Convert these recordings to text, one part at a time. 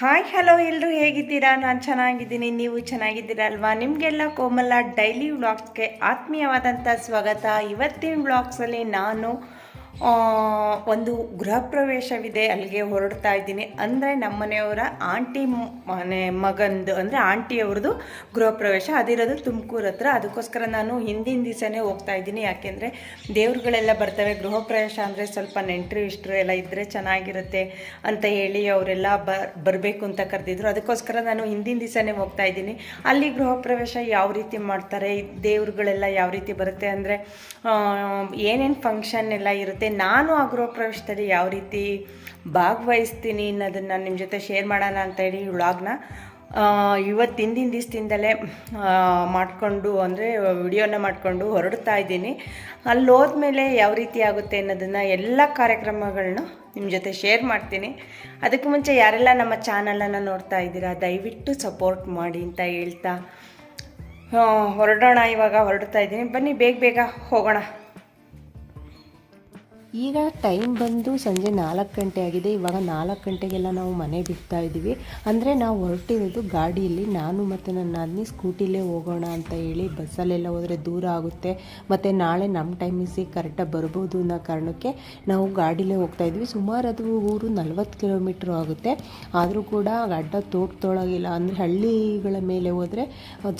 Hi, hello ಎಲ್ಲರೂ ಹೇಗಿದ್ದೀರಾ? ನಾನು ಚೆನ್ನಾಗಿದ್ದೀನಿ, ನೀವು ಚೆನ್ನಾಗಿದ್ದೀರಾ ಅಲ್ವಾ ನಿಮಗೆಲ್ಲ ಕೋಮಲ ಡೈಲಿ ವ್ಲಾಗ್ಸ್ಗೆ ಆತ್ಮೀಯವಾದಂಥ ಸ್ವಾಗತ. ಇವತ್ತಿನ ವ್ಲಾಗ್ಸಲ್ಲಿ ನಾನು ಒಂದು ಗೃಹ ಪ್ರವೇಶವಿದೆ ಅಲ್ಲಿಗೆ ಹೊರಡ್ತಾ ಇದ್ದೀನಿ. ಅಂದರೆ ನಮ್ಮನೆಯವರ ಆಂಟಿ ಮನೆ ಮಗಂದು, ಅಂದರೆ ಆಂಟಿಯವ್ರದ್ದು ಗೃಹ ಪ್ರವೇಶ ಅದಿರೋದು ತುಮಕೂರು ಹತ್ರ. ಅದಕ್ಕೋಸ್ಕರ ನಾನು ಹಿಂದಿನ ದಿವಸನೇ ಹೋಗ್ತಾ ಇದ್ದೀನಿ. ಯಾಕೆಂದರೆ ದೇವ್ರುಗಳೆಲ್ಲ ಬರ್ತವೆ ಗೃಹ ಪ್ರವೇಶ ಅಂದರೆ ಸ್ವಲ್ಪ ನೆಂಟರು, ಇಷ್ಟರು ಎಲ್ಲ ಇದ್ದರೆ ಚೆನ್ನಾಗಿರುತ್ತೆ ಅಂತ ಹೇಳಿ ಅವರೆಲ್ಲ ಬರಬೇಕು ಅಂತ ಕರೆದಿದ್ರು. ಅದಕ್ಕೋಸ್ಕರ ನಾನು ಹಿಂದಿನ ದಿವಸನೇ ಹೋಗ್ತಾ ಇದ್ದೀನಿ. ಅಲ್ಲಿ ಗೃಹ ಪ್ರವೇಶ ಯಾವ ರೀತಿ ಮಾಡ್ತಾರೆ, ದೇವ್ರುಗಳೆಲ್ಲ ಯಾವ ರೀತಿ ಬರುತ್ತೆ ಅಂದರೆ ಏನೇನು ಫಂಕ್ಷನ್ ಎಲ್ಲ ಇರುತ್ತೆ ನಾನು ಆ ಗೃಹ ಪ್ರವೇಶದಲ್ಲಿ ಯಾವ ರೀತಿ ಭಾಗವಹಿಸ್ತೀನಿ ಅನ್ನೋದನ್ನು ನಿಮ್ಮ ಜೊತೆ ಶೇರ್ ಮಾಡೋಣ ಅಂತ ಹೇಳಿ ವ್ಲಾಗ್ನ ಇವತ್ತು ಹಿಂದಿನ ದಿವಸದಿಂದಲೇ ಮಾಡಿಕೊಂಡು ಅಂದರೆ ವಿಡಿಯೋನ ಮಾಡಿಕೊಂಡು ಹೊರಡ್ತಾ ಇದ್ದೀನಿ. ಅಲ್ಲಿ ಹೋದ್ಮೇಲೆ ಯಾವ ರೀತಿ ಆಗುತ್ತೆ ಅನ್ನೋದನ್ನು ಎಲ್ಲ ಕಾರ್ಯಕ್ರಮಗಳನ್ನ ನಿಮ್ಮ ಜೊತೆ ಶೇರ್ ಮಾಡ್ತೀನಿ. ಅದಕ್ಕೆ ಮುಂಚೆ ಯಾರೆಲ್ಲ ನಮ್ಮ ಚಾನಲನ್ನು ನೋಡ್ತಾ ಇದ್ದೀರಾ, ದಯವಿಟ್ಟು ಸಪೋರ್ಟ್ ಮಾಡಿ ಅಂತ ಹೇಳ್ತಾ ಹೊರಡೋಣ ಇವಾಗ, ಹೊರಡ್ತಾ ಇದ್ದೀನಿ. ಬನ್ನಿ, ಬೇಗ ಬೇಗ ಹೋಗೋಣ. ಈಗ ಟೈಮ್ ಬಂದು ಸಂಜೆ ನಾಲ್ಕು ಗಂಟೆ ಆಗಿದೆ. ಇವಾಗ ನಾಲ್ಕು ಗಂಟೆಗೆಲ್ಲ ನಾವು ಮನೆ ಬಿಡ್ತಾ ಇದ್ದೀವಿ. ಅಂದರೆ ನಾವು ಹೊರಟಿರೋದು ಗಾಡಿಯಲ್ಲಿ. ನಾನು ಮತ್ತು ನನ್ನ ಅದ್ನಿ ಸ್ಕೂಟಿಲೇ ಹೋಗೋಣ ಅಂತ ಹೇಳಿ ಬಸ್ಸಲ್ಲೆಲ್ಲ ಹೋದರೆ ದೂರ ಆಗುತ್ತೆ. ಮತ್ತು ನಾಳೆ ನಮ್ಮ ಟೈಮಿಗೆ ಕರೆಕ್ಟಾಗಿ ಬರ್ಬೋದು ಅನ್ನೋ ಕಾರಣಕ್ಕೆ ನಾವು ಗಾಡಿಲೇ ಹೋಗ್ತಾ ಇದ್ವಿ ಸುಮಾರು ಅದು ಊರು ನಲ್ವತ್ತು ಕಿಲೋಮೀಟ್ರ್ ಆಗುತ್ತೆ. ಆದರೂ ಕೂಡ ಅಡ್ಡ ತೋಟದೊಳಗಿಲ್ಲ ಅಂದರೆ ಹಳ್ಳಿಗಳ ಮೇಲೆ ಹೋದರೆ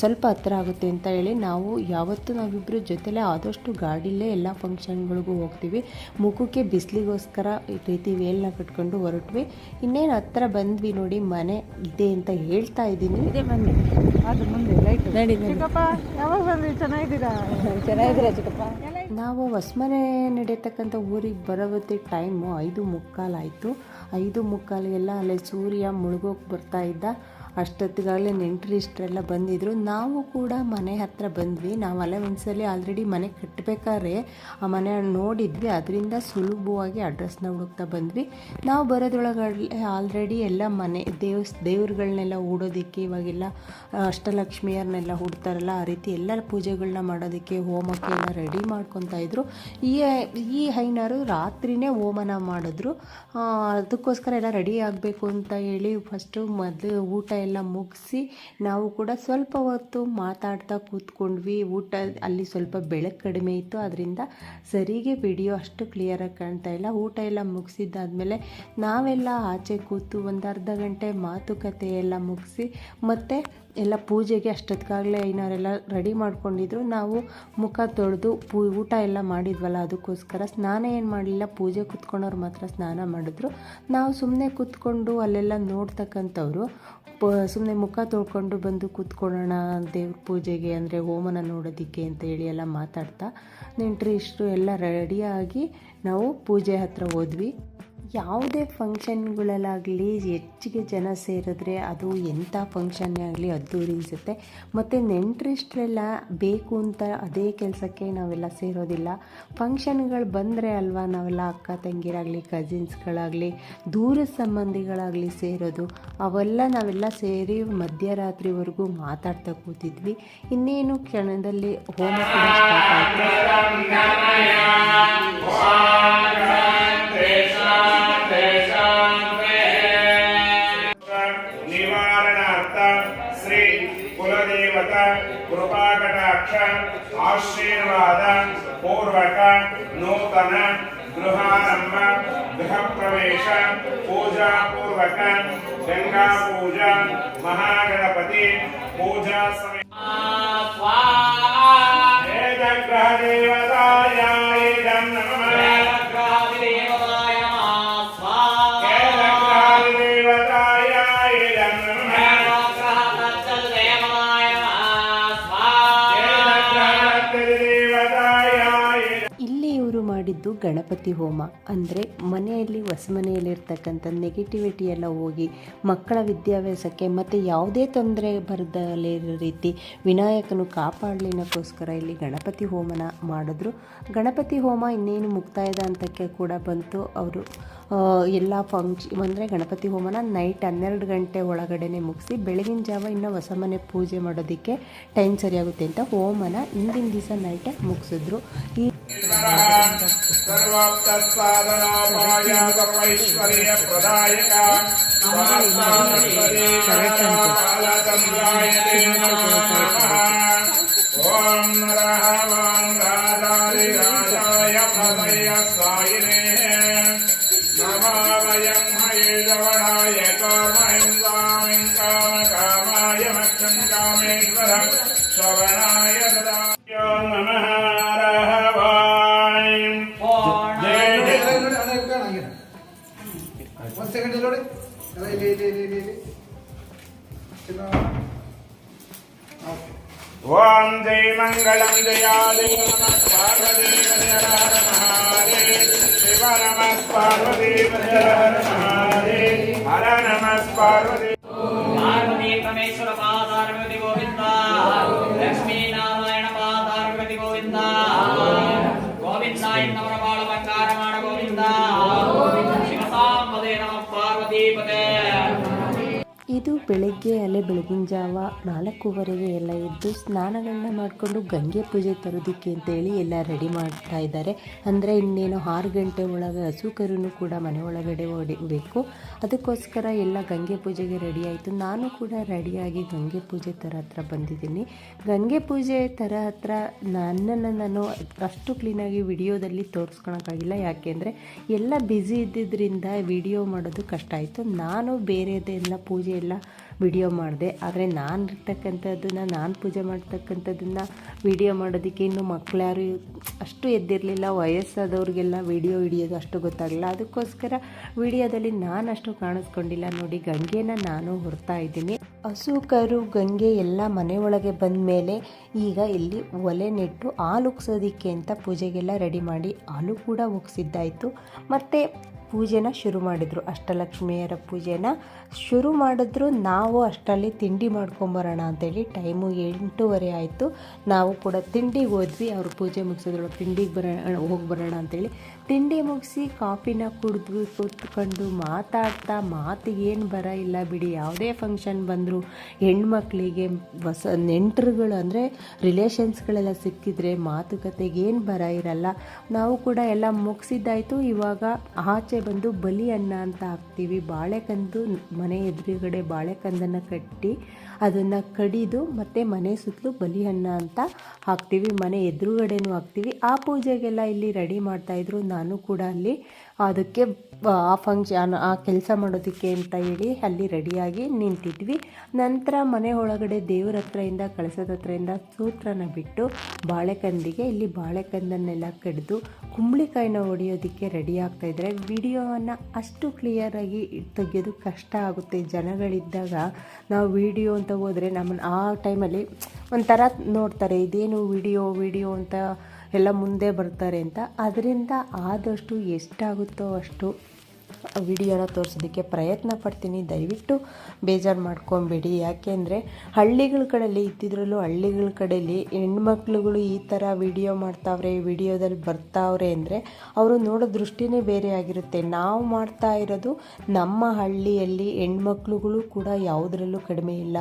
ಸ್ವಲ್ಪ ಹತ್ತಿರ ಆಗುತ್ತೆ ಅಂತ ಹೇಳಿ ನಾವು ಯಾವತ್ತೂ ನಾವಿಬ್ಬರು ಜೊತೆಲೇ ಆದಷ್ಟು ಗಾಡಿಲೇ ಎಲ್ಲ ಫಂಕ್ಷನ್ಗಳಿಗೂ ಹೋಗ್ತೀವಿ. ಮುಖಕ್ಕೆ ಬಿಸಿಲಿಗೋಸ್ಕರ ಈ ರೀತಿ ವೇಲ್ನ ಕಟ್ಕೊಂಡು ಹೊರಟ್ವಿ. ಇನ್ನೇನು ಹತ್ರ ಬಂದ್ವಿ ನೋಡಿ ಮನೆ ಇದೆ ಅಂತ ಹೇಳ್ತಾ ಇದ್ದೀನಿ. ಇದೆ ಮನೆ. ಅದು ಮುಂದೆ ಲೈಟ್ ನಡಿ ಯಾವಾಗ ಬಂದ್ರಿ? ಚೆನ್ನಾಗಿದ್ದೀರಾ? ಚೆನ್ನಾಗಿದ್ದೀರಾ ಚಿಕ್ಕಪ್ಪ? ನಾವು ಹೊಸ್ಮನೆ ನಡೆಯತಕ್ಕಂಥ ಊರಿಗೆ ಬರೋವತ್ತಿ ಟೈಮು ಐದು ಮುಕ್ಕಾಲಾಯಿತು ಐದು ಮುಕ್ಕಾಲಿಗೆಲ್ಲ ಅಲ್ಲೇ ಸೂರ್ಯ ಮುಳುಗೋಕೆ ಬರ್ತಾ ಇದ್ದ. ಅಷ್ಟೊತ್ತಿಗಾಗಲೇ ನೆಂಟರು ಇಷ್ಟರೆಲ್ಲ ಬಂದಿದ್ದರು ನಾವು ಕೂಡ ಮನೆ ಹತ್ತಿರ ಬಂದ್ವಿ. ನಾವು ಅಲ್ಲೇ ಒಂದ್ಸಲಿ ಆಲ್ರೆಡಿ ಮನೆ ಕಟ್ಟಬೇಕಾದ್ರೆ ಆ ಮನೆ ನೋಡಿದ್ವಿ. ಅದರಿಂದ ಸುಲಭವಾಗಿ ಅಡ್ರೆಸ್ನ ಹುಡುಕ್ತಾ ಬಂದ್ವಿ. ನಾವು ಬರೋದ್ರೊಳಗಡೆ ಆಲ್ರೆಡಿ ಎಲ್ಲ ಮನೆ ದೇವಸ್ ದೇವ್ರುಗಳನ್ನೆಲ್ಲ ಹೂಡೋದಕ್ಕೆ ಇವಾಗೆಲ್ಲ ಅಷ್ಟಲಕ್ಷ್ಮಿಯರನ್ನೆಲ್ಲ ಹುಡ್ತಾರಲ್ಲ ಆ ರೀತಿ ಎಲ್ಲ ಪೂಜೆಗಳನ್ನ ಮಾಡೋದಕ್ಕೆ ಹೋಮಕ್ಕೆ ಎಲ್ಲ ರೆಡಿ ಮಾಡ್ಕೊತಾ ಇದ್ರು. ಈ ಈ ಹೈನಾರು ರಾತ್ರಿನೇ ಹೋಮನ ಮಾಡಿದ್ರು. ಆ, ಅದಕ್ಕೋಸ್ಕರ ಎಲ್ಲ ರೆಡಿ ಆಗಬೇಕು ಅಂತ ಹೇಳಿ ಫಸ್ಟು ಮೊದಲು ಊಟ ಎಲ್ಲ ಮುಗಿಸಿ ನಾವು ಕೂಡ ಸ್ವಲ್ಪ ಹೊತ್ತು ಮಾತಾಡ್ತಾ ಕೂತ್ಕೊಂಡ್ವಿ. ಊಟ ಅಲ್ಲಿ ಸ್ವಲ್ಪ ಬೆಳಕು ಕಡಿಮೆ ಇತ್ತು. ಅದರಿಂದ ಸರಿಗೆ ವಿಡಿಯೋ ಅಷ್ಟು ಕ್ಲಿಯರಾಗಿ ಕಾಣ್ತಾ ಇಲ್ಲ. ಊಟ ಎಲ್ಲ ಮುಗಿಸಿದ್ದಾದಮೇಲೆ ನಾವೆಲ್ಲ ಆಚೆ ಕೂತು ಒಂದು ಅರ್ಧ ಗಂಟೆ ಮಾತುಕತೆ ಎಲ್ಲ ಮುಗಿಸಿ ಮತ್ತು ಎಲ್ಲ ಪೂಜೆಗೆ ಅಷ್ಟೊತ್ತಿಗಾಗಲೇ ಐನವರೆಲ್ಲ ರೆಡಿ ಮಾಡ್ಕೊಂಡಿದ್ರು. ನಾವು ಮುಖ ತೊಳೆದು ಪೂ, ಊಟ ಎಲ್ಲ ಮಾಡಿದ್ವಲ್ಲ, ಅದಕ್ಕೋಸ್ಕರ ಸ್ನಾನ ಏನು ಮಾಡಲಿಲ್ಲ, ಪೂಜೆ ಕೂತ್ಕೊಂಡವ್ರು ಮಾತ್ರ ಸ್ನಾನ ಮಾಡಿದ್ರು. ನಾವು ಸುಮ್ಮನೆ ಕೂತ್ಕೊಂಡು ಅಲ್ಲೆಲ್ಲ ನೋಡ್ತಕ್ಕಂಥವ್ರು, ಪ ಸುಮ್ಮನೆ ಮುಖ ತೊಳ್ಕೊಂಡು ಬಂದು ಕೂತ್ಕೊಳ್ಳೋಣ, ದೇವ್ರ ಪೂಜೆಗೆ ಅಂದರೆ ಹೋಮನ ನೋಡೋದಕ್ಕೆ ಅಂತ ಹೇಳಿ ಎಲ್ಲ ಮಾತಾಡ್ತಾ ನೆಂಟರು ಇಷ್ಟು ಎಲ್ಲ ರೆಡಿಯಾಗಿ ನಾವು ಪೂಜೆ ಹತ್ರ ಹೋದ್ವಿ. ಯಾವುದೇ ಫಂಕ್ಷನ್ಗಳಲ್ಲಾಗಲಿ ಹೆಚ್ಚಿಗೆ ಜನ ಸೇರಿದ್ರೆ ಅದು ಎಂಥ ಫಂಕ್ಷನ್ನೇ ಆಗಲಿ ಅದ್ದೂರಿ ಅನಿಸುತ್ತೆ. ಮತ್ತು ನೆಂಟರಿಷ್ಟರೆಲ್ಲ ಬೇಕು ಅಂತ ಅದೇ ಕೆಲಸಕ್ಕೆ ನಾವೆಲ್ಲ ಸೇರೋದಿಲ್ಲ. ಫಂಕ್ಷನ್ಗಳು ಬಂದರೆ ಅಲ್ವಾ ನಾವೆಲ್ಲ ಅಕ್ಕ ತಂಗಿರಾಗಲಿ ಕಸಿನ್ಸ್ಗಳಾಗಲಿ, ದೂರ ಸಂಬಂಧಿಗಳಾಗಲಿ ಸೇರೋದು. ಅವೆಲ್ಲ ನಾವೆಲ್ಲ ಸೇರಿ ಮಧ್ಯರಾತ್ರಿವರೆಗೂ ಮಾತಾಡ್ತಾ ಕೂತಿದ್ವಿ. ಇನ್ನೇನು ಕ್ಷಣದಲ್ಲಿ ಹೋಮ ಗೃಹ ಪ್ರವೇಶ ಪೂಜಾ ಪೂರ್ವಕ ಗಂಗಾ ಪೂಜಾ ಮಹಾಗಣಪತಿ ಪೂಜಾ ಗಣಪತಿ ಹೋಮ ಅಂದರೆ ಮನೆಯಲ್ಲಿ ಹೊಸ ಮನೆಯಲ್ಲಿರ್ತಕ್ಕಂಥ ನೆಗೆಟಿವಿಟಿ ಎಲ್ಲ ಹೋಗಿ ಮಕ್ಕಳ ವಿದ್ಯಾಭ್ಯಾಸಕ್ಕೆ ಮತ್ತು ಯಾವುದೇ ತೊಂದರೆ ಬರದಲ್ಲೇ ರೀತಿ ವಿನಾಯಕನು ಕಾಪಾಡಲಿನಕ್ಕೋಸ್ಕರ ಇಲ್ಲಿ ಗಣಪತಿ ಹೋಮನ ಮಾಡಿದ್ರು. ಗಣಪತಿ ಹೋಮ ಇನ್ನೇನು ಮುಕ್ತಾಯದ ಹಂತಕ್ಕೆ ಕೂಡ ಬಂತು. ಅವರು ಎಲ್ಲ ಫಂಕ್ಷ ಅಂದರೆ ಗಣಪತಿ ಹೋಮನ ನೈಟ್ ಹನ್ನೆರಡು ಗಂಟೆ ಒಳಗಡೆನೆ ಮುಗಿಸಿ ಬೆಳಗಿನ ಜಾವ ಇನ್ನೂ ಹೊಸ ಮನೆ ಪೂಜೆ ಮಾಡೋದಕ್ಕೆ ಟೈಮ್ ಸರಿಯಾಗುತ್ತೆ ಅಂತ ಹೋಮನ ಹಿಂದಿನ ದಿವಸ ನೈಟೇ ಮುಗಿಸಿದ್ರು. ಈ साधना माया सर्वैश्वर्य प्रदायक ओम नरः वाङ्गादारि राजाय भवय सायिने नमावयं हयेजवणाय कामयं कामं कामकामाय मक्षं कामेश्वर श्रवण శ్రీరాధే నమ పార్వదేవ హర మహారే శివ నమ పార్వదేవ హర మహారే హర నమ పార్వదే పరమేశ్వర పాదారమతి గోవిందాయ నమ ಇದು ಬೆಳಗ್ಗೆ ಅಲ್ಲೇ ಬೆಳಗಿನ ಜಾವ ನಾಲ್ಕೂವರೆಗೆ ಎಲ್ಲ ಎದ್ದು ಸ್ನಾನಗಳನ್ನ ಮಾಡಿಕೊಂಡು ಗಂಗೆ ಪೂಜೆ ತರೋದಕ್ಕೆ ಅಂತೇಳಿ ಎಲ್ಲ ರೆಡಿ ಮಾಡ್ತಾ ಇದ್ದಾರೆ. ಅಂದರೆ ಇನ್ನೇನು ಆರು ಗಂಟೆ ಒಳಗೆ ಹಸು ಕರುನು ಕೂಡ ಮನೆ ಒಳಗಡೆ ಹೊಡಿಬೇಕು. ಅದಕ್ಕೋಸ್ಕರ ಎಲ್ಲ ಗಂಗೆ ಪೂಜೆಗೆ ರೆಡಿ ಆಯಿತು. ನಾನು ಕೂಡ ರೆಡಿಯಾಗಿ ಗಂಗೆ ಪೂಜೆ ಥರ ಹತ್ರ ಬಂದಿದ್ದೀನಿ. ಗಂಗೆ ಪೂಜೆ ಥರ ಹತ್ರ ನನ್ನನ್ನು ನಾನು ಅಷ್ಟು ಕ್ಲೀನಾಗಿ ವಿಡಿಯೋದಲ್ಲಿ ತೋರಿಸ್ಕೊಳಕ್ಕಾಗಿಲ್ಲ. ಯಾಕೆಂದರೆ ಎಲ್ಲ ಬ್ಯುಸಿ ಇದ್ದಿದ್ದರಿಂದ ವಿಡಿಯೋ ಮಾಡೋದು ಕಷ್ಟ ಆಯಿತು. ನಾನು ಬೇರೆದೆಲ್ಲ ಪೂಜೆ ಎಲ್ಲ ವಿಡಿಯೋ ಮಾಡಿದೆ. ಆದರೆ ನಾನು ಇರ್ತಕ್ಕಂಥದ್ದನ್ನು, ನಾನು ಪೂಜೆ ಮಾಡ್ತಕ್ಕಂಥದ್ದನ್ನು ವಿಡಿಯೋ ಮಾಡೋದಕ್ಕೆ ಇನ್ನು ಮಕ್ಳು ಯಾರು ಅಷ್ಟು ಎದ್ದಿರಲಿಲ್ಲ. ವಯಸ್ಸಾದವ್ರಿಗೆಲ್ಲ ವಿಡಿಯೋ ಹಿಡಿಯೋದು ಅಷ್ಟು ಗೊತ್ತಾಗಲಿಲ್ಲ. ಅದಕ್ಕೋಸ್ಕರ ವಿಡಿಯೋದಲ್ಲಿ ನಾನು ಅಷ್ಟು ಕಾಣಿಸ್ಕೊಂಡಿಲ್ಲ. ನೋಡಿ, ಗಂಗೆನ ನಾನು ಹೊರ್ತಾ ಇದ್ದೀನಿ. ಹಸು ಕರು ಗಂಗೆ ಎಲ್ಲ ಮನೆಯೊಳಗೆ ಬಂದ ಮೇಲೆ ಈಗ ಇಲ್ಲಿ ಒಲೆ ನೆಟ್ಟು ಹಾಲು ಉಗ್ಸೋದಕ್ಕೆ ಅಂತ ಪೂಜೆಗೆಲ್ಲ ರೆಡಿ ಮಾಡಿ ಹಾಲು ಕೂಡ ಉಗ್ಸಿದ್ದಾಯಿತು. ಮತ್ತು ಪೂಜೆನ ಶುರು ಮಾಡಿದರು. ಅಷ್ಟಲಕ್ಷ್ಮಿಯರ ಪೂಜೆನ ಶುರು ಮಾಡಿದ್ರು. ನಾವು ಅಷ್ಟರಲ್ಲಿ ತಿಂಡಿ ಮಾಡ್ಕೊಂಬರೋಣ ಅಂತೇಳಿ ಟೈಮು ಎಂಟೂವರೆ ಆಯಿತು. ನಾವು ಕೂಡ ತಿಂಡಿಗೆ ಹೋದ್ವಿ. ಅವರು ಪೂಜೆ ಮುಗಿಸಿದ್ರು. ತಿಂಡಿಗೆ ಬರೋಣ ಹೋಗಿ ಬರೋಣ ಅಂತೇಳಿ. ತಿಂಡಿ ಮುಗಿಸಿ ಕಾಫಿನ ಕುಡಿದ್ವಿ ಕೂತ್ಕೊಂಡು ಮಾತಾಡ್ತಾ ಮಾತಿಗೆ ಏನು ಬರ ಇಲ್ಲ ಬಿಡಿ. ಯಾವುದೇ ಫಂಕ್ಷನ್ ಬಂದರೂ ಹೆಣ್ಮಕ್ಳಿಗೆ ಹೊಸ ನೆಂಟರುಗಳು ಅಂದರೆ ರಿಲೇಷನ್ಸ್ಗಳೆಲ್ಲ ಸಿಕ್ಕಿದ್ರೆ ಮಾತುಕತೆಗೆ ಏನು ಬರ ಇರಲ್ಲ. ನಾವು ಕೂಡ ಎಲ್ಲ ಮುಗಿಸಿದ್ದಾಯಿತು. ಇವಾಗ ಆಚೆ ಬಂದು ಬಲಿ ಅನ್ನ ಅಂತ ಹಾಕ್ತೀವಿ. ಬಾಳೆಕಂದು ಮನೆ ಎದುರುಗಡೆ ಬಾಳೆಕಂದನ್ನು ಕಟ್ಟಿ ಅದನ್ನು ಕಡಿದು ಮತ್ತು ಮನೆ ಸುತ್ತಲೂ ಬಲಿಹಣ್ಣ ಅಂತ ಹಾಕ್ತೀವಿ. ಮನೆ ಎದುರುಗಡೆನೂ ಹಾಕ್ತೀವಿ. ಆ ಪೂಜೆಗೆಲ್ಲ ಇಲ್ಲಿ ರೆಡಿ ಮಾಡ್ತಾಯಿದ್ರು ನಾನು ಕೂಡ ಅಲ್ಲಿ ಅದಕ್ಕೆ, ಆ ಫಂಕ್ಷನ್ ಆ ಕೆಲಸ ಮಾಡೋದಕ್ಕೆ ಅಂತ ಹೇಳಿ ಅಲ್ಲಿ ರೆಡಿಯಾಗಿ ನಿಂತಿದ್ವಿ. ನಂತರ ಮನೆ ಒಳಗಡೆ ದೇವ್ರ ಹತ್ರದಿಂದ ಕಳಸದ ಹತ್ರದಿಂದ ಸೂತ್ರನ ಬಿಟ್ಟು ಬಾಳೆಕಂದಿಗೆ, ಇಲ್ಲಿ ಬಾಳೆಕಂದನ್ನೆಲ್ಲ ಕಡಿದು ಕುಂಬಳಿಕಾಯಿನ ಹೊಡೆಯೋದಕ್ಕೆ ರೆಡಿ ಆಗ್ತಾಯಿದ್ರೆ ವಿಡಿಯೋವನ್ನು ಅಷ್ಟು ಕ್ಲಿಯರಾಗಿ ತೆಗೆಯೋದು ಕಷ್ಟ ಆಗುತ್ತೆ ಜನಗಳಿದ್ದಾಗ. ನಾವು ವಿಡಿಯೋ ಅಂತ ಹೋದರೆ ನಮ್ಮನ್ನು ಆ ಟೈಮಲ್ಲಿ ಒಂಥರ ನೋಡ್ತಾರೆ, ಇದೇನು ವಿಡಿಯೋ ವಿಡಿಯೋ ಅಂತ ಎಲ್ಲ ಮುಂದೆ ಬರ್ತಾರೆ ಅಂತ. ಅದರಿಂದ ಆದಷ್ಟು ಎಷ್ಟಾಗುತ್ತೋ ಅಷ್ಟು ವಿಡಿಯೋನ ತೋರಿಸೋದಕ್ಕೆ ಪ್ರಯತ್ನ ಪಡ್ತೀನಿ. ದಯವಿಟ್ಟು ಬೇಜಾರು ಮಾಡ್ಕೊಬೇಡಿ. ಯಾಕೆಂದರೆ ಹಳ್ಳಿಗಳ ಕಡೆಯಲ್ಲಿ ಇದ್ದಿದ್ರಲ್ಲೂ ಹಳ್ಳಿಗಳ ಕಡೆಯಲ್ಲಿ ಹೆಣ್ಮಕ್ಳುಗಳು ಈ ಥರ ವಿಡಿಯೋ ಮಾಡ್ತಾವ್ರೆ, ವಿಡಿಯೋದಲ್ಲಿ ಬರ್ತಾವ್ರೆ ಅಂದರೆ ಅವರು ನೋಡೋ ದೃಷ್ಟಿನೇ ಬೇರೆ ಆಗಿರುತ್ತೆ. ನಾವು ಮಾಡ್ತಾ ಇರೋದು ನಮ್ಮ ಹಳ್ಳಿಯಲ್ಲಿ ಹೆಣ್ಮಕ್ಳುಗಳು ಕೂಡ ಯಾವುದರಲ್ಲೂ ಕಡಿಮೆ ಇಲ್ಲ.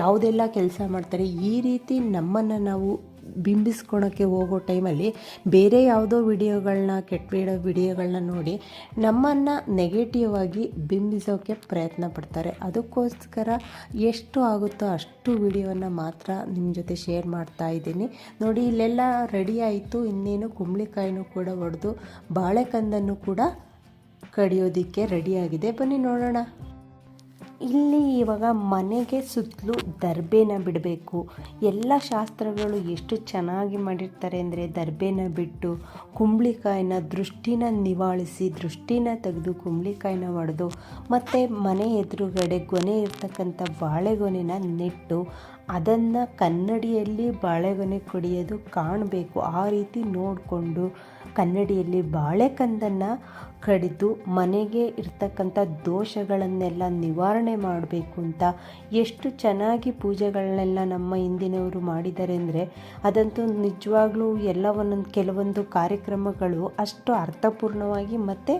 ಯಾವುದೆಲ್ಲ ಕೆಲಸ ಮಾಡ್ತಾರೆ, ಈ ರೀತಿ ನಮ್ಮನ್ನು ನಾವು ಬಿಂಬಿಸ್ಕೊಳಕ್ಕೆ ಹೋಗೋ ಟೈಮಲ್ಲಿ ಬೇರೆ ಯಾವುದೋ ವಿಡಿಯೋಗಳನ್ನ ಕೆಟ್ಟ ವಿಡಿಯೋ ವಿಡಿಯೋಗಳನ್ನ ನೋಡಿ ನಮ್ಮನ್ನು ನೆಗೆಟಿವ್ ಆಗಿ ಬಿಂಬಿಸೋಕ್ಕೆ ಪ್ರಯತ್ನ ಪಡ್ತಾರೆ. ಅದಕ್ಕೋಸ್ಕರ ಎಷ್ಟು ಆಗುತ್ತೋ ಅಷ್ಟು ವಿಡಿಯೋವನ್ನು ಮಾತ್ರ ನಿಮ್ಮ ಜೊತೆ ಶೇರ್ ಮಾಡ್ತಾ ಇದ್ದೀನಿ. ನೋಡಿ, ಇಲ್ಲೆಲ್ಲ ರೆಡಿ ಆಯಿತು. ಇನ್ನೇನು ಕುಂಬಳಿಕಾಯಿನೂ ಕೂಡ ಒಡೆದು ಬಾಳೆಕಂದನ್ನು ಕೂಡ ಕಡಿಯೋದಕ್ಕೆ ರೆಡಿಯಾಗಿದೆ ಬನ್ನಿ ನೋಡೋಣ. ಇಲ್ಲಿ ಇವಾಗ ಮನೆಗೆ ಸುತ್ತಲೂ ದರ್ಬೆನ ಬಿಡಬೇಕು. ಎಲ್ಲ ಶಾಸ್ತ್ರಗಳು ಎಷ್ಟು ಚೆನ್ನಾಗಿ ಮಾಡಿರ್ತಾರೆ ಅಂದರೆ ದರ್ಬೆನ ಬಿಟ್ಟು ಕುಂಬಳಿಕಾಯಿನ ದೃಷ್ಟಿನ ನಿವಾಳಿಸಿ, ದೃಷ್ಟಿನ ತೆಗೆದು ಕುಂಬಳಿಕಾಯಿನ ಹೊಡೆದು ಮತ್ತು ಮನೆ ಎದುರುಗಡೆ ಗೊನೆ ಇರ್ತಕ್ಕಂಥ ಬಾಳೆಗೊನೆನ ನೆಟ್ಟು ಅದನ್ನು ಕನ್ನಡಿಯಲ್ಲಿ ಬಾಳೆಗೊನೆ ಕುಡಿಯೋದು ಕಾಣಬೇಕು. ಆ ರೀತಿ ನೋಡಿಕೊಂಡು ಕನ್ನಡಿಯಲ್ಲಿ ಬಾಳೆಕಂದನ್ನು ಕಡಿದು ಮನೆಗೆ ಇರ್ತಕ್ಕಂಥ ದೋಷಗಳನ್ನೆಲ್ಲ ನಿವಾರಣೆ ಮಾಡಬೇಕು ಅಂತ ಎಷ್ಟು ಚೆನ್ನಾಗಿ ಪೂಜೆಗಳನ್ನೆಲ್ಲ ನಮ್ಮ ಹಿಂದಿನವರು ಮಾಡಿದ್ದಾರೆ ಅಂದರೆ ಅದಂತೂ ನಿಜವಾಗ್ಲೂ ಎಲ್ಲ ಒಂದೊಂದು ಕೆಲವೊಂದು ಕಾರ್ಯಕ್ರಮಗಳು ಅಷ್ಟು ಅರ್ಥಪೂರ್ಣವಾಗಿ ಮತ್ತು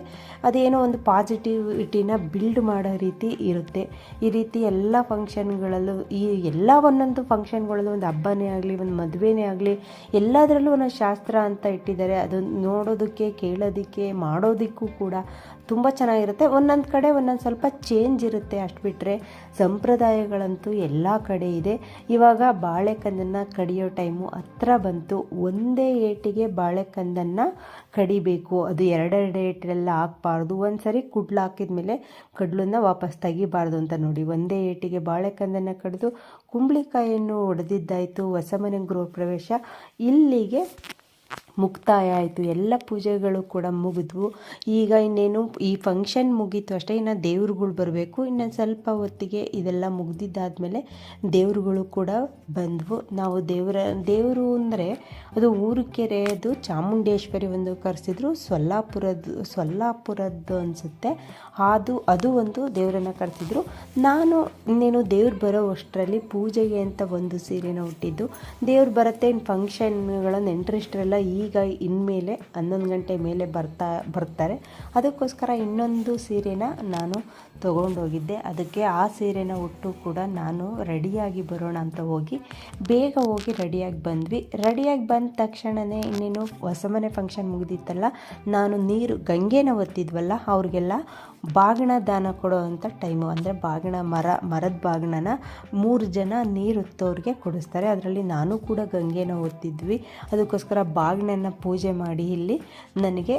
ಅದೇನೋ ಒಂದು ಪಾಸಿಟಿವಿಟಿನ ಬಿಲ್ಡ್ ಮಾಡೋ ರೀತಿ ಇರುತ್ತೆ. ಈ ರೀತಿ ಎಲ್ಲ ಫಂಕ್ಷನ್ಗಳಲ್ಲೂ ಈ ಎಲ್ಲ ಒಂದೊಂದು ಫಂಕ್ಷನ್ಗಳಲ್ಲೂ ಒಂದು ಹಬ್ಬನೇ ಆಗಲಿ, ಒಂದು ಮದುವೆನೇ ಆಗಲಿ, ಎಲ್ಲದರಲ್ಲೂ ಒಂದು ಶಾಸ್ತ್ರ ಅಂತ ಇಟ್ಟಿದ್ದಾರೆ. ಅದು ನೋಡೋದಕ್ಕೆ, ಕೇಳೋದಕ್ಕೆ, ಮಾಡೋದಕ್ಕೂ ಕೂಡ ತುಂಬ ಚೆನ್ನಾಗಿರುತ್ತೆ. ಒಂದೊಂದು ಕಡೆ ಒಂದೊಂದು ಸ್ವಲ್ಪ ಚೇಂಜ್ ಇರುತ್ತೆ ಅಷ್ಟು ಬಿಟ್ಟರೆ ಸಂಪ್ರದಾಯಗಳಂತೂ ಎಲ್ಲ ಕಡೆ ಇದೆ. ಇವಾಗ ಬಾಳೆಕಂದನ್ನು ಕಡಿಯೋ ಟೈಮು ಹತ್ರ ಬಂತು. ಒಂದೇ ಏಟಿಗೆ ಬಾಳೆಕಂದನ್ನು ಕಡಿಬೇಕು. ಅದು ಎರಡೆರಡು ಏಟೆಲ್ಲ ಹಾಕ್ಬಾರ್ದು. ಒಂದು ಸರಿ ಕುಡ್ಲು ಹಾಕಿದ್ಮೇಲೆ ಕಡ್ಲನ್ನ ವಾಪಸ್ ತೆಗಿಬಾರ್ದು ಅಂತ ನೋಡಿ. ಒಂದೇ ಏಟಿಗೆ ಬಾಳೆಕಂದನ್ನು ಕಡಿದು ಕುಂಬಳಿಕಾಯನ್ನು ಹೊಡೆದಿದ್ದಾಯಿತು ಹೊಸಮನೆ ಗೃಹ ಪ್ರವೇಶ. ಇಲ್ಲಿಗೆ ಮುಕ್ತಾಯ ಆಯಿತು. ಎಲ್ಲ ಪೂಜೆಗಳು ಕೂಡ ಮುಗಿದ್ವು. ಈಗ ಇನ್ನೇನು, ಈ ಫಂಕ್ಷನ್ ಮುಗೀತು ಅಷ್ಟೇ, ಇನ್ನು ದೇವ್ರುಗಳು ಬರಬೇಕು. ಇನ್ನೊಂದು ಸ್ವಲ್ಪ ಹೊತ್ತಿಗೆ ಇದೆಲ್ಲ ಮುಗ್ದಿದ್ದಾದಮೇಲೆ ದೇವ್ರುಗಳು ಕೂಡ ಬಂದವು. ನಾವು ದೇವರ, ದೇವರು ಅಂದರೆ ಅದು ಊರುಕೆರೆಯದು ಚಾಮುಂಡೇಶ್ವರಿ ಒಂದು ಕರೆಸಿದ್ರು ಸೊಲ್ಲಾಪುರದ್ದು ಸೊಲ್ಲಾಪುರದ್ದು ಅನಿಸುತ್ತೆ. ಅದು ಅದು ಒಂದು ದೇವರನ್ನು ಕರೆಸಿದ್ರು. ನಾನು ಇನ್ನೇನು ದೇವ್ರು ಬರೋ ಅಷ್ಟರಲ್ಲಿ ಪೂಜೆಗೆ ಅಂತ ಒಂದು ಸೀರೆನ ಹುಟ್ಟಿದ್ದು ದೇವ್ರು ಬರುತ್ತೆ ಇನ್ನು ಫಂಕ್ಷನ್ಗಳ ನೆಂಟರಿಷ್ಟರೆಲ್ಲ ಈಗ ಇನ್ಮೇಲೆ ಹನ್ನೊಂದು ಗಂಟೆ ಮೇಲೆ ಬರ್ತಾ, ಬರ್ತಾರೆ. ಅದಕ್ಕೋಸ್ಕರ ಇನ್ನೊಂದು ಸೀರೆನ ನಾನು ತೊಗೊಂಡೋಗಿದ್ದೆ ಅದಕ್ಕೆ ಆ ಸೀರೆನ ಒಟ್ಟು ಕೂಡ ನಾನು ರೆಡಿಯಾಗಿ ಬರೋಣ ಅಂತ ಹೋಗಿ ಬೇಗ ಹೋಗಿ ರೆಡಿಯಾಗಿ ಬಂದ್ವಿ. ರೆಡಿಯಾಗಿ ಬಂದ ತಕ್ಷಣವೇ ಇನ್ನೇನು ಹೊಸಮನೆ ಫಂಕ್ಷನ್ ಮುಗಿದಿತ್ತಲ್ಲ, ನಾನು ನೀರು ಗಂಗೆನ ಒತ್ತಿದ್ವಲ್ಲ, ಅವ್ರಿಗೆಲ್ಲ ಬಾಗಿಣ ದಾನ ಕೊಡೋ ಅಂಥ ಟೈಮು ಅಂದರೆ ಬಾಗಿಣ, ಮರ, ಮರದ ಬಾಗಿಣನ ಮೂರು ಜನ ನೀರು ಹೊತ್ತವ್ರಿಗೆ ಕೊಡಿಸ್ತಾರೆ. ಅದರಲ್ಲಿ ನಾನು ಕೂಡ ಗಂಗೆನ ಒತ್ತಿದ್ವಿ. ಅದಕ್ಕೋಸ್ಕರ ಬಾಗಿಣನ ಪೂಜೆ ಮಾಡಿ ಇಲ್ಲಿ ನನಗೆ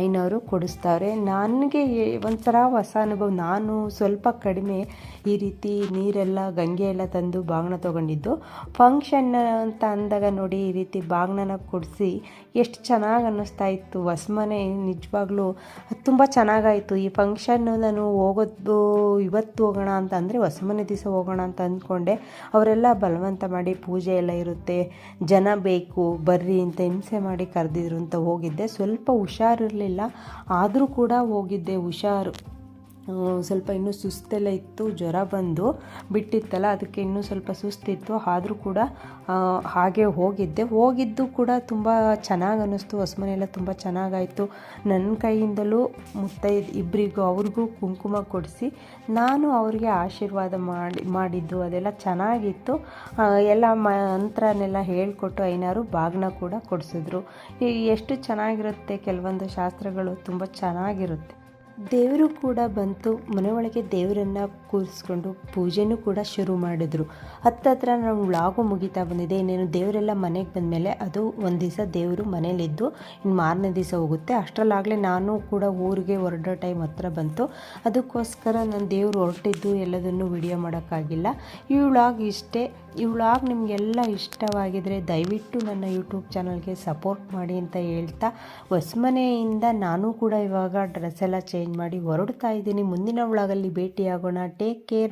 ಐನವರು ಕೊಡಿಸ್ತಾರೆ. ನನಗೆ ಒಂಥರ ಹೊಸ ಅನುಭವ. ನಾನು ಸ್ವಲ್ಪ ಕಡಿಮೆ ಈ ರೀತಿ ನೀರೆಲ್ಲ, ಗಂಗೆ ಎಲ್ಲ ತಂದು ಬಾಗ್ನ ತೊಗೊಂಡಿದ್ದು. ಫಂಕ್ಷನ್ ಅಂತ ಅಂದಾಗ ನೋಡಿ ಈ ರೀತಿ ಬಾಗ್ನನ ಕೊಡಿಸಿ ಎಷ್ಟು ಚೆನ್ನಾಗಿ ಅನ್ನಿಸ್ತಾ ಇತ್ತು. ಹೊಸ್ಮನೆ ನಿಜವಾಗ್ಲೂ ತುಂಬ ಚೆನ್ನಾಗಾಯಿತು. ಈ ಫಂಕ್ಷನ್ ನಾನು ಹೋಗೋದು ಇವತ್ತು ಹೋಗೋಣ ಅಂತ ಅಂದರೆ ಹೊಸಮನೆ ದಿವಸ ಹೋಗೋಣ ಅಂತ ಅಂದ್ಕೊಂಡೆ. ಅವರೆಲ್ಲ ಬಲವಂತ ಮಾಡಿ ಪೂಜೆ ಎಲ್ಲ ಇರುತ್ತೆ. ಜನ ಬೇಕು, ಬರ್ರಿ ಅಂತ ಹಿಂಸೆ ಮಾಡಿ ಕರೆದಿದ್ರು ಅಂತ ಹೋಗಿದ್ದೆ. ಸ್ವಲ್ಪ ಹುಷಾರಿರಲಿಲ್ಲ ಆದರೂ ಕೂಡ ಹೋಗಿದ್ದೆ ಹುಷಾರು. ಸ್ವಲ್ಪ ಇನ್ನೂ ಸುಸ್ತೆಲ್ಲ ಇತ್ತು, ಜ್ವರ ಬಂದು ಬಿಟ್ಟಿತ್ತಲ್ಲ, ಅದಕ್ಕೆ ಇನ್ನೂ ಸ್ವಲ್ಪ ಸುಸ್ತಿತ್ತು. ಆದರೂ ಕೂಡ ಹಾಗೆ ಹೋಗಿದ್ದೆ. ಹೋಗಿದ್ದು ಕೂಡ ತುಂಬ ಚೆನ್ನಾಗಿ ಅನ್ನಿಸ್ತು. ಹೊಸ್ಮನೆಲ್ಲ ತುಂಬ ಚೆನ್ನಾಗಾಯಿತು. ನನ್ನ ಕೈಯಿಂದಲೂ ಮುತ್ತೈದು ಇಬ್ಬರಿಗೂ ಅವ್ರಿಗೂ ಕುಂಕುಮ ಕೊಡಿಸಿ ನಾನು ಅವ್ರಿಗೆ ಆಶೀರ್ವಾದ ಮಾಡಿ, ಮಾಡಿದ್ದು. ಅದೆಲ್ಲ ಚೆನ್ನಾಗಿತ್ತು. ಎಲ್ಲ ಮಂತ್ರನೆಲ್ಲ ಹೇಳಿಕೊಟ್ಟು ಐನಾರು ಬಾಗ್ನ ಕೂಡ ಕೊಡಿಸಿದ್ರು. ಎಷ್ಟು ಚೆನ್ನಾಗಿರುತ್ತೆ, ಕೆಲವೊಂದು ಶಾಸ್ತ್ರಗಳು ತುಂಬ ಚೆನ್ನಾಗಿರುತ್ತೆ. ದೇವರು ಕೂಡ ಬಂತು, ಮನೆ ಒಳಗೆ ದೇವರನ್ನು ಕೂರಿಸ್ಕೊಂಡು ಪೂಜೆನೂ ಕೂಡ ಶುರು ಮಾಡಿದ್ರು. ಹತ್ತತ್ರ ನಾವು ವ್ಲಾಗು ಮುಗಿತಾ ಬಂದಿದೆ. ಇನ್ನೇನು ದೇವರೆಲ್ಲ ಮನೆಗೆ ಬಂದಮೇಲೆ ಅದು ಒಂದು ದಿವಸ ದೇವರು ಮನೇಲಿದ್ದು ಇನ್ನು ಮಾರನೇ ದಿವಸ ಹೋಗುತ್ತೆ. ಅಷ್ಟರಲ್ಲಾಗಲೇ ನಾನು ಕೂಡ ಊರಿಗೆ ಹೊರಡೋ ಟೈಮ್ ಹತ್ರ ಬಂತು. ಅದಕ್ಕೋಸ್ಕರ ನಾನು ದೇವರು ಹೊರಟಿದ್ದು ಎಲ್ಲದನ್ನು ವಿಡಿಯೋ ಮಾಡೋಕ್ಕಾಗಿಲ್ಲ. ಈ ವ್ಲಾಗ್ ಇಷ್ಟೇ. ಈ ವ್ಲಾಗ್ ನಿಮಗೆಲ್ಲ ಇಷ್ಟವಾಗಿದರೆ ದಯವಿಟ್ಟು ನನ್ನ ಯೂಟ್ಯೂಬ್ ಚಾನಲ್ಗೆ ಸಪೋರ್ಟ್ ಮಾಡಿ ಅಂತ ಹೇಳ್ತಾ, ಹೊಸ್ಮನೆಯಿಂದ ನಾನು ಕೂಡ ಇವಾಗ ಡ್ರೆಸ್ ಎಲ್ಲ ಚೇಂಜ್ ಮಾಡಿ ಹೊರಡ್ತಾ ಇದ್ದೀನಿ. ಮುಂದಿನ ವ್ಲಾಗಲ್ಲಿ ಭೇಟಿಯಾಗೋಣ. Take care